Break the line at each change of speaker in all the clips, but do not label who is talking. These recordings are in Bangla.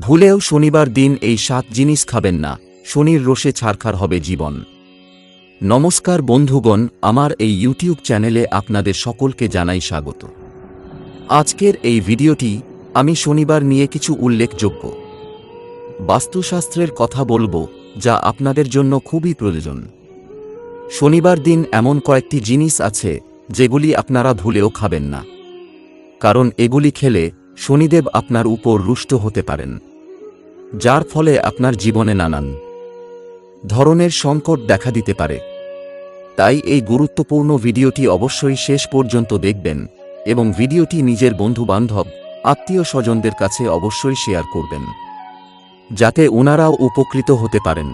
ভুলেও শনিবার দিন এই সাত জিনিস খাবেন না, শনির রোষে ছারখার হবে জীবন। নমস্কার বন্ধুগণ, আমার এই ইউটিউব চ্যানেলে আপনাদের সকলকে জানাই স্বাগত। আজকের এই ভিডিওটি আমি শনিবার নিয়ে কিছু উল্লেখযোগ্য। বাস্তুশাস্ত্রের কথা বলব, যা আপনাদের জন্য খুবই প্রয়োজন। শনিবার দিন এমন কয়েকটি জিনিস আছে, যেগুলি আপনারা ভুলেও খাবেন না। কারণ এগুলি খেলে শনিদেব আপনার উপর রুষ্ট হতে পারেন। যার ফলে আপনার জীবনে নানান ধরনের সংকট দেখা দিতে পারে। তাই এই গুরুত্বপূর্ণ ভিডিওটি অবশ্যই শেষ পর্যন্ত দেখবেন এবং ভিডিওটি নিজের বন্ধুবান্ধব, আত্মীয় স্বজনদের কাছে অবশ্যই শেয়ার করবেন, যাতে ওনারাও উপকৃত হতে পারেন।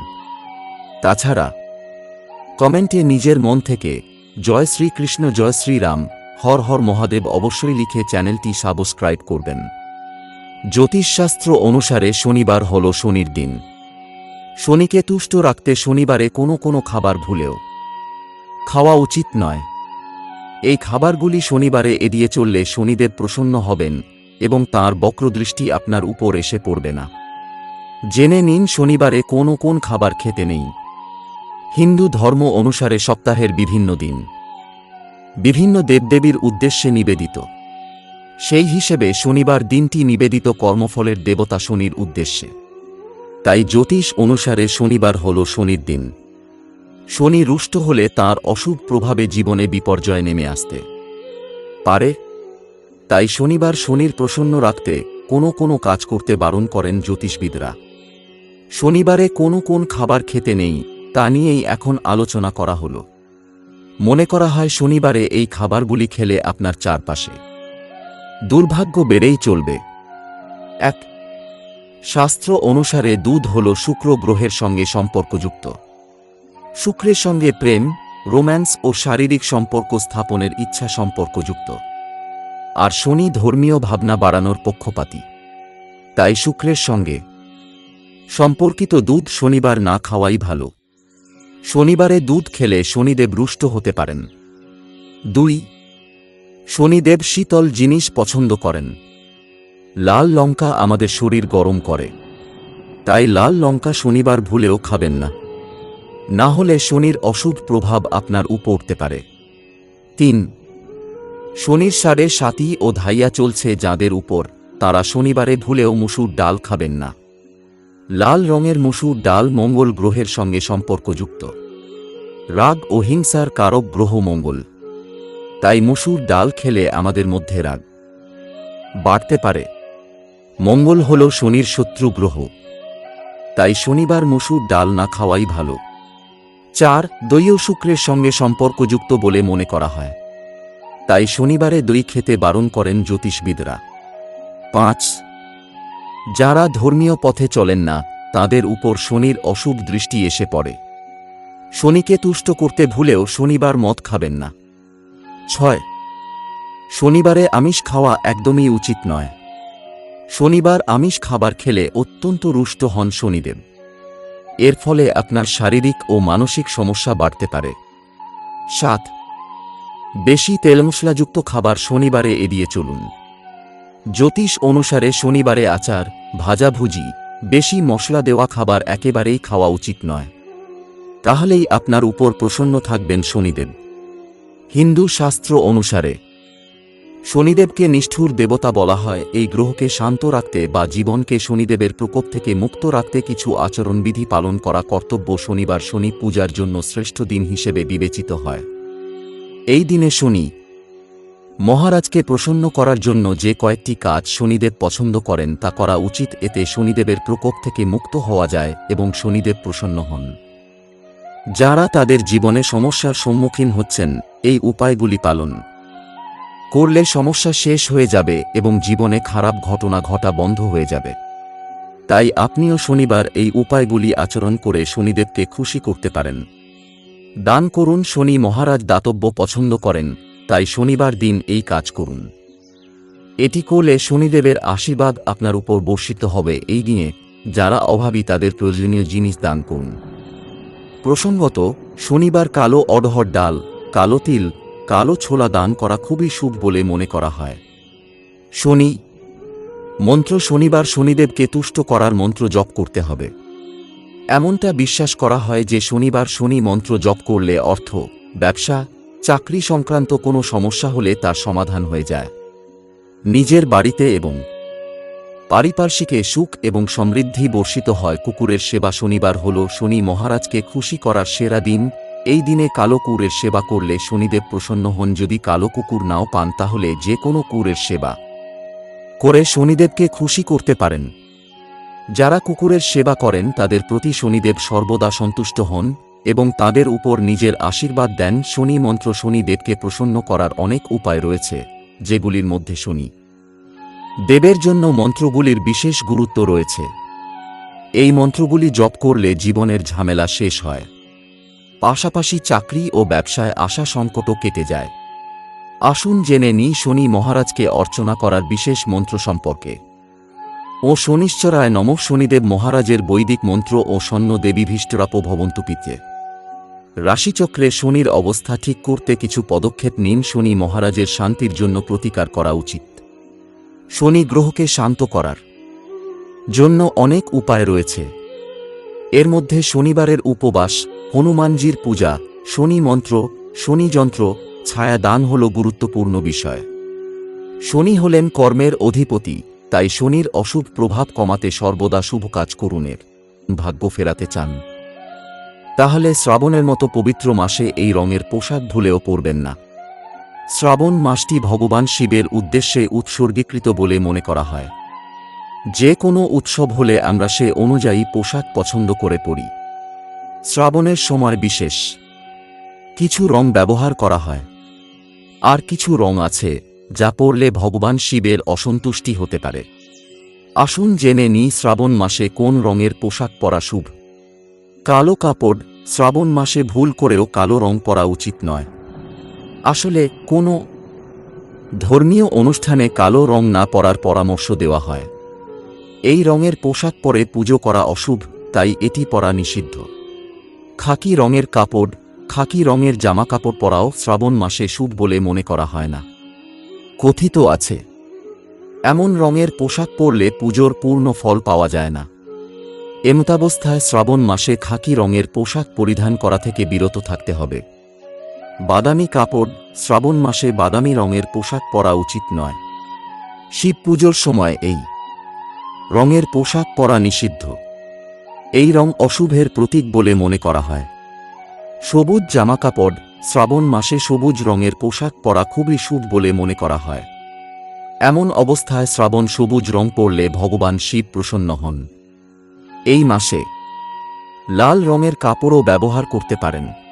তাছাড়া, কমেন্টে নিজের মন থেকে, জয় শ্রীকৃষ্ণ, জয় শ্রীরাম, হর হর মহাদেব অবশ্যই লিখে চ্যানেলটি সাবস্ক্রাইব করবেন। জ্যোতিষশাস্ত্র অনুসারে শনিবার হল শনির দিন। শনিকে তুষ্ট রাখতে শনিবারে কোনো কোনো খাবার ভুলেও। খাওয়া উচিত নয়। এই খাবারগুলি শনিবারে এড়িয়ে চললে শনিদেব প্রসন্ন হবেন এবং তাঁর বক্রদৃষ্টি আপনার উপর এসে পড়বে না। জেনে নিন শনিবারে কোন কোন খাবার খেতে নেই। হিন্দু ধর্ম অনুসারে সপ্তাহের বিভিন্ন দিন। বিভিন্ন দেবদেবীর উদ্দেশ্যে নিবেদিত। সেই হিসেবে শনিবার দিনটি নিবেদিত কর্মফলের দেবতা শনির উদ্দেশ্যে। তাই জ্যোতিষ অনুসারে শনিবার হল শনির দিন। শনি রুষ্ট হলে তার অশুভ প্রভাবে জীবনে বিপর্যয় নেমে আসতে পারে। তাই শনিবার শনির প্রসন্ন রাখতে কোনো কোনো কাজ করতে বারণ করেন জ্যোতিষবিদরা। শনিবারে কোনো কোন খাবার খেতে নেই, তা নিয়েই এখন আলোচনা করা হল। মনে করা হয় শনিবারে এই খাবারগুলি খেলে আপনার চারপাশে দুর্ভাগ্য বেড়েই চলবে। এক, শাস্ত্র অনুসারে দুধ হল শুক্র গ্রহের সঙ্গে সম্পর্কযুক্ত। শুক্রের সঙ্গে প্রেম, রোম্যান্স ও শারীরিক সম্পর্ক স্থাপনের ইচ্ছা সম্পর্কযুক্ত। আর শনি ধর্মীয় ভাবনা বাড়ানোর পক্ষপাতী। তাই শুক্রের সঙ্গে সম্পর্কিত দুধ শনিবার না খাওয়াই ভালো। শনিবারে দুধ খেলে শনিদেব রুষ্ট হতে পারেন। দুই শনিদেব শীতল জিনিস পছন্দ করেন। লাল লঙ্কা আমাদের শরীর গরম করে। তাই লাল লঙ্কা শনিবার ভুলেও খাবেন না। না হলে শনির অশুভ প্রভাব আপনার উপর উঠতে পারে। তিন, শনির সারে সাতি ও ধাইয়া চলছে যাদের উপর, তারা শনিবারে ভুলেও মুসুর ডাল খাবেন না। লাল রঙের মুসুর ডাল মঙ্গল গ্রহের সঙ্গে সম্পর্কযুক্ত। রাগ ও হিংসার কারক গ্রহ মঙ্গল। তাই মুসুর ডাল খেলে আমাদের মধ্যে রাগ। বাড়তে পারে। মঙ্গল হল শনির শত্রু গ্রহ। তাই শনিবার মুসুর ডাল না খাওয়াই ভালো। চার দই ও শুক্রের সঙ্গে সম্পর্কযুক্ত বলে মনে করা হয়। তাই শনিবারে দই খেতে বারণ করেন জ্যোতিষবিদরা। পাঁচ, যারা ধর্মীয় পথে চলেন না, তাদের উপর শনির অশুভ দৃষ্টি এসে পড়ে। শনিকে তুষ্ট করতে ভুলেও শনিবার মদ খাবেন না। ছয়। শনিবারে আমিষ খাওয়া একদমই উচিত নয়। শনিবার আমিষ খাবার খেলে অত্যন্ত রুষ্ট হন শনিদেব। এর ফলে আপনার শারীরিক ও মানসিক সমস্যা বাড়তে পারে। সাত। বেশি তেল মশলাযুক্ত খাবার শনিবারে এড়িয়ে চলুন। জ্যোতিষ অনুসারে শনিবারে আচার ভাজাভুজি বেশি মশলা দেওয়া খাবার একেবারেই খাওয়া উচিত নয়। তাহলেই আপনার উপর প্রসন্ন থাকবেন শনিদেব। হিন্দু শাস্ত্র অনুসারে, শনিদেবকে নিষ্ঠুর দেবতা বলা হয়, এই গ্রহকে শান্ত রাখতে বা জীবনকে শনিদেবের প্রকোপ থেকে মুক্ত রাখতে কিছু আচরণবিধি পালন করা কর্তব্য শনিবার শনি পূজার জন্য শ্রেষ্ঠ দিন হিসেবে বিবেচিত হয়। এই দিনে শনি মহারাজকে প্রসন্ন করার জন্য যে কয়েকটি কাজ শনিদেব পছন্দ করেন তা করা উচিত, এতে শনিদেবের প্রকোপ থেকে মুক্ত হওয়া যায় এবং শনিদেব প্রসন্ন হন। যারা তাদের জীবনে সমস্যার সম্মুখীন হচ্ছেন, এই উপায়গুলি পালন করলে সমস্যা শেষ হয়ে যাবে এবং জীবনে খারাপ ঘটনা ঘটা বন্ধ হয়ে যাবে। তাই আপনিও শনিবার এই উপায়গুলি আচরণ করে শনিদেবকে খুশি করতে পারেন। দান করুন, শনি মহারাজ দাতব্য পছন্দ করেন, তাই শনিবার দিন এই কাজ করুন। এটি করলে শনিদেবের আশীর্বাদ আপনার উপর বর্ষিত হবে, এই দিনে যারা অভাবী তাদের প্রয়োজনীয় জিনিস দান করুন। প্রসঙ্গত শনিবার কালো অডহর ডাল, কালো তিল, কালো ছোলা দান করা খুবই শুভ বলে মনে করা হয়। শনি, মন্ত্র শনিবার শনিদেবকে তুষ্ট করার মন্ত্র জপ করতে হবে। এমনটা বিশ্বাস করা হয় যে শনিবার শনি মন্ত্র জপ করলে অর্থ, ব্যবসা, চাকরি সংক্রান্ত কোনো সমস্যা হলে তার সমাধান হয়ে যায়। নিজের বাড়িতে এবং পারিপার্শ্বিকে সুখ এবং সমৃদ্ধি বর্ষিত হয়। কুকুরের সেবা শনিবার হল শনি মহারাজকে খুশি করার সেরা দিন। এই দিনে কালো কুকুরের সেবা করলে শনিদেব প্রসন্ন হন। যদি কালো কুকুর নাও পান, তাহলে যে কোনো কুকুরের সেবা করে শনিদেবকে খুশি করতে পারেন। যারা কুকুরের সেবা করেন, তাদের প্রতি শনিদেব সর্বদা সন্তুষ্ট হন এবং তাদের উপর নিজের আশীর্বাদ দেন। শনি মন্ত্র শনিদেবকে প্রসন্ন করার অনেক উপায় রয়েছে, যেগুলির মধ্যে শনি দেবের জন্য মন্ত্রগুলির বিশেষ গুরুত্ব রয়েছে। এই মন্ত্রগুলি জপ করলে জীবনের ঝামেলা শেষ হয়। পাশাপাশি চাকরি ও ব্যবসায় আসা সংকটও কেটে যায়। আসুন জেনে নিই শনি মহারাজকে অর্চনা করার বিশেষ মন্ত্র সম্পর্কে। ও শনিশ্চরায় নম শনিদেব মহারাজের বৈদিক মন্ত্র ও সন্ন দেবীভীষ্টরাপ ভবন্তুপিতে রাশিচক্রে শনির অবস্থা ঠিক করতে কিছু পদক্ষেপ নিন শনি মহারাজের শান্তির জন্য প্রতিকার করা উচিত। শনি গ্রহকে শান্ত করার জন্য অনেক উপায় রয়েছে। এর মধ্যে শনিবারের উপবাস, হনুমানজির পূজা, শনি মন্ত্র, শনি যন্ত্র, ছায়া দান হল গুরুত্বপূর্ণ বিষয়। শনি হলেন কর্মের অধিপতি, তাই শনির অশুভ প্রভাব কমাতে সর্বদা শুভ কাজ করুনের ভাগ্য ফেরাতে চান। তাহলে শ্রাবণের মতো পবিত্র মাসে এই রঙের পোশাক ভুলেও পরবেন না। শ্রাবণ মাসটি ভগবান শিবের উদ্দেশ্যে উৎসর্গীকৃত বলে মনে করা হয়। যে কোনো উৎসব হলে আমরা সে অনুযায়ী পোশাক পছন্দ করে পরি। শ্রাবণের সময় বিশেষ। কিছু রং ব্যবহার করা হয়। আর কিছু রং আছে, যা পড়লে ভগবান শিবের অসন্তুষ্টি হতে পারে। আসুন জেনে নিই শ্রাবণ মাসে কোন রঙের পোশাক পরা শুভ। কালো কাপড়, শ্রাবণ মাসে ভুল করেও কালো রং পরা উচিত নয়। আসলে কোনো ধর্মীয় অনুষ্ঠানে কালো রং না পরার পরামর্শ দেওয়া হয়। এই রঙের পোশাক পরে পুজো করা অশুভ, তাই এটি পরা নিষিদ্ধ। খাকি রঙের কাপড়, খাকি রঙের জামা কাপড় পরাও শ্রাবণ মাসে শুভ বলে মনে করা হয় না। কথিত আছে, এমন রঙের পোশাক পরলে পুজোর পূর্ণ ফল পাওয়া যায় না। এমতাবস্থায় শ্রাবণ মাসে খাকি রঙের পোশাক পরিধান করা থেকে বিরত থাকতে হবে। বাদামি কাপড়, শ্রাবণ মাসে বাদামি রঙের পোশাক পরা উচিত নয়। শিব পুজোর সময় এই রঙের পোশাক পরা নিষিদ্ধ। এই রং অশুভের প্রতীক বলে মনে করা হয়। সবুজ জামাকাপড়, শ্রাবণ মাসে সবুজ রঙের পোশাক পরা খুবই শুভ বলে মনে করা হয়। এমন অবস্থায় শ্রাবণ সবুজ রং পরলে ভগবান শিব প্রসন্ন হন। এই মাসে লাল রঙের কাপড়ও ব্যবহার করতে পারেন।